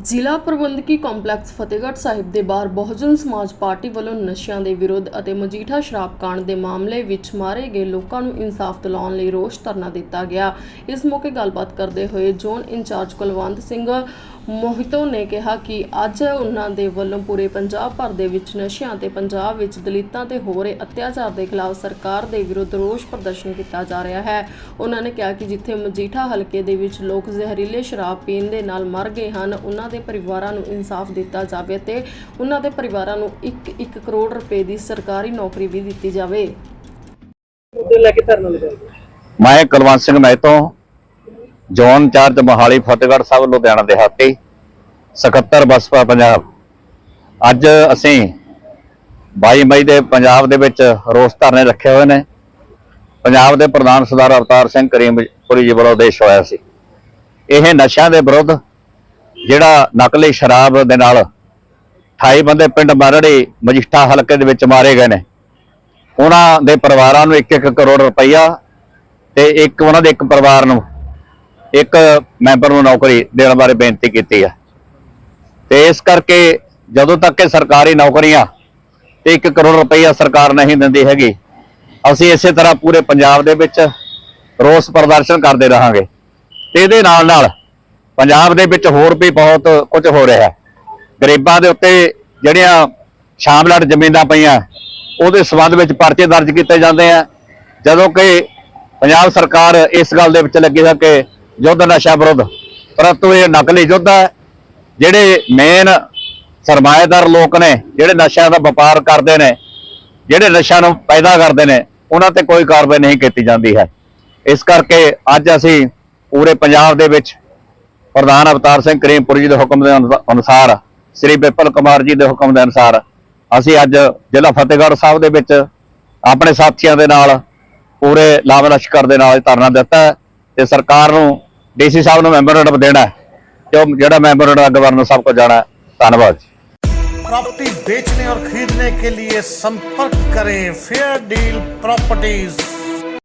ਜ਼ਿਲ੍ਹਾ ਪ੍ਰਬੰਧਕੀ ਕੰਪਲੈਕਸ ਫਤਿਹਗੜ੍ਹ ਸਾਹਿਬ ਦੇ ਬਾਹਰ ਬਹੁਜਨ ਸਮਾਜ ਪਾਰਟੀ ਵੱਲੋਂ ਨਸ਼ਿਆਂ ਦੇ ਵਿਰੁੱਧ ਅਤੇ ਮਜੀਠਾ ਸ਼ਰਾਬ ਕਾਂਡ ਦੇ ਮਾਮਲੇ ਵਿੱਚ ਮਾਰੇ ਗਏ ਲੋਕਾਂ ਨੂੰ ਇਨਸਾਫ ਦਿਲਾਉਣ ਲਈ ਰੋਸ ਧਰਨਾ ਦਿੱਤਾ ਗਿਆ। ਇਸ ਮੌਕੇ ਗੱਲਬਾਤ ਕਰਦੇ ਹੋਏ ਜ਼ੋਨ ਇੰਚਾਰਜ ਕੁਲਵੰਤ ਸਿੰਘ ਮੋਹਿਤੋ ਨੇ ਕਿਹਾ ਕਿ ਅੱਜ ਉਹਨਾਂ ਦੇ ਵੱਲੋਂ ਪੂਰੇ ਪੰਜਾਬ ਭਰ ਦੇ ਵਿੱਚ ਨਸ਼ਿਆਂ ਤੇ ਪੰਜਾਬ ਵਿੱਚ ਦਲਿਤਾਂ ਤੇ ਹੋ ਰਹੇ ਅਤਿਆਚਾਰ ਦੇ ਖਿਲਾਫ ਸਰਕਾਰ ਦੇ ਵਿਰੁੱਧ ਰੋਸ ਪ੍ਰਦਰਸ਼ਨ ਕੀਤਾ ਜਾ ਰਿਹਾ ਹੈ। ਉਹਨਾਂ ਨੇ ਕਿਹਾ ਕਿ ਜਿੱਥੇ ਮਜੀਠਾ ਹਲਕੇ ਦੇ ਵਿੱਚ ਲੋਕ ਜ਼ਹਿਰੀਲੇ ਸ਼ਰਾਬ ਪੀਣ ਦੇ ਨਾਲ ਮਰ ਗਏ ਹਨ, ਉਹਨਾਂ ਦੇ ਪਰਿਵਾਰਾਂ ਨੂੰ ਇਨਸਾਫ ਦਿੱਤਾ ਜਾਵੇ ਤੇ ਉਹਨਾਂ ਦੇ ਪਰਿਵਾਰਾਂ ਨੂੰ 1-1 ਕਰੋੜ ਰੁਪਏ ਦੀ ਸਰਕਾਰੀ ਨੌਕਰੀ ਵੀ ਦਿੱਤੀ ਜਾਵੇ। ਮੈਂ ਕੁਲਵੰਤ ਸਿੰਘ ਮਹਿਤੋਂ ਜ਼ੋਨ ਇੰਚਾਰਜ ਮੋਹਾਲੀ ਫਤਿਹਗੜ੍ਹ ਸਾਹਿਬ ਲੁਧਿਆਣਾ ਦੇਹਾਤੀ 77 ਬਸਪਾ ਪੰਜਾਬ। ਅੱਜ ਅਸੀਂ 22 ਮਈ ਦੇ ਪੰਜਾਬ ਦੇ ਵਿੱਚ ਰੋਸ ਧਰਨੇ ਰੱਖੇ ਹੋਏ ਨੇ। ਪੰਜਾਬ ਦੇ ਪ੍ਰਧਾਨ ਸਰਦਾਰ ਅਵਤਾਰ ਸਿੰਘ ਕਰੀਮਪੁਰੀ ਜੀ ਵੱਲੋਂ ਦੇਸ਼ ਹੋਇਆ ਸੀ। ਇਹ ਨਸ਼ਿਆਂ ਦੇ ਵਿਰੁੱਧ ਜਿਹੜਾ ਨਕਲੀ ਸ਼ਰਾਬ ਦੇ ਨਾਲ 28 ਬੰਦੇ ਪਿੰਡ ਮਰੜੀ ਮਜੀਠਾ ਹਲਕੇ ਦੇ ਵਿੱਚ ਮਾਰੇ ਗਏ ਨੇ। ਉਹਨਾਂ ਦੇ ਪਰਿਵਾਰਾਂ ਨੂੰ 1-1 ਕਰੋੜ ਰੁਪਈਆ ਤੇ ਇੱਕ ਉਹਨਾਂ ਦੇ ਇੱਕ ਪਰਿਵਾਰ ਨੂੰ ਇੱਕ ਮੈਂਬਰ ਨੂੰ ਨੌਕਰੀ ਦੇਣ ਬਾਰੇ ਬੇਨਤੀ ਕੀਤੀ ਹੈ ਤੇ ਇਸ ਕਰਕੇ ਜਦੋਂ ਤੱਕ ਕਿ ਸਰਕਾਰੀ ਨੌਕਰੀਆਂ ਤੇ 1 ਕਰੋੜ ਰੁਪਈਆ ਸਰਕਾਰ ਨਹੀਂ ਦਿੰਦੀ ਹੈਗੀ, ਅਸੀਂ ਇਸੇ ਤਰ੍ਹਾਂ ਪੂਰੇ ਪੰਜਾਬ ਦੇ ਵਿੱਚ ਰੋਸ ਪ੍ਰਦਰਸ਼ਨ ਕਰਦੇ ਰਹਾਂਗੇ। ਤੇ ਇਹਦੇ ਨਾਲ ਨਾਲ ਪੰਜਾਬ ਦੇ ਵਿੱਚ ਹੋਰ ਵੀ ਬਹੁਤ ਕੁਝ ਹੋ ਰਿਹਾ ਹੈ। ਗਰੀਬਾਂ ਦੇ ਉੱਤੇ ਜਿਹੜੀਆਂ ਸ਼ਾਮਲਾਟ ਜ਼ਮੀਨਾਂ ਪਈਆਂ, ਉਹਦੇ ਸਬੰਧ ਵਿੱਚ ਪਰਚੇ ਦਰਜ ਕੀਤੇ ਜਾਂਦੇ ਆ। ਜਦੋਂ ਕਿ ਪੰਜਾਬ ਸਰਕਾਰ ਇਸ ਗੱਲ ਦੇ ਵਿੱਚ ਲੱਗੀ ਹੈ ਕਿ ਯੁੱਧ ਨਸ਼ਾ ਵਿਰੁੱਧ, ਪਰੰਤੂ ਇਹ ਨਕਲੀ ਯੁੱਧ ਹੈ, ਜਿਹੜੇ ਮੇਨ ਸਰਮਾਏਦਾਰ ਲੋਕ ਨੇ, ਜਿਹੜੇ ਨਸ਼ਿਆਂ ਦਾ ਵਪਾਰ ਕਰਦੇ ਨੇ, ਜਿਹੜੇ ਨਸ਼ਿਆਂ ਨੂੰ ਪੈਦਾ ਕਰਦੇ ਨੇ, ਉਹਨਾਂ ਤੇ ਕੋਈ ਕਾਰਵਾਈ ਨਹੀਂ ਕੀਤੀ ਜਾਂਦੀ ਹੈ। ਇਸ ਕਰਕੇ ਅੱਜ ਅਸੀਂ ਪੂਰੇ ਪੰਜਾਬ ਦੇ ਵਿੱਚ ਪ੍ਰਧਾਨ ਅਵਤਾਰ ਸਿੰਘ ਕਰੀਮਪੁਰੀ ਜੀ ਦੇ ਹੁਕਮ ਦੇ ਅਨੁਸਾ- ਅਨੁਸਾਰ ਸ੍ਰੀ ਬਿਪਲ ਕੁਮਾਰ ਜੀ ਦੇ ਹੁਕਮ ਦੇ ਅਨੁਸਾਰ ਅਸੀਂ ਅੱਜ ਜ਼ਿਲ੍ਹਾ ਫਤਿਹਗੜ੍ਹ ਸਾਹਿਬ ਦੇ ਵਿੱਚ ਆਪਣੇ ਸਾਥੀਆਂ ਦੇ ਨਾਲ ਪੂਰੇ ਲਾਭ ਲਸ਼ਕਰ ਦੇ ਨਾਲ ਇਹ ਧਰਨਾ ਦਿੱਤਾ ਹੈ ਤੇ ਸਰਕਾਰ ਨੂੰ ਡੀਸੀ ਸਾਹਿਬ ਨੂੰ ਮੈਮੋਰੰਡਮ ਦੇਣਾ ਹੈ ਤੇ ਉਹ ਜਿਹੜਾ ਮੈਮੋਰੰਡਮ ਗਵਰਨਰ ਸਾਹਿਬ ਕੋਲ ਜਾਣਾ ਹੈ ਧੰਨਵਾਦ ਜੀ प्रॉपर्टी बेचने और खरीदने के लिए संपर्क करें फेयर डील प्रॉपर्टीज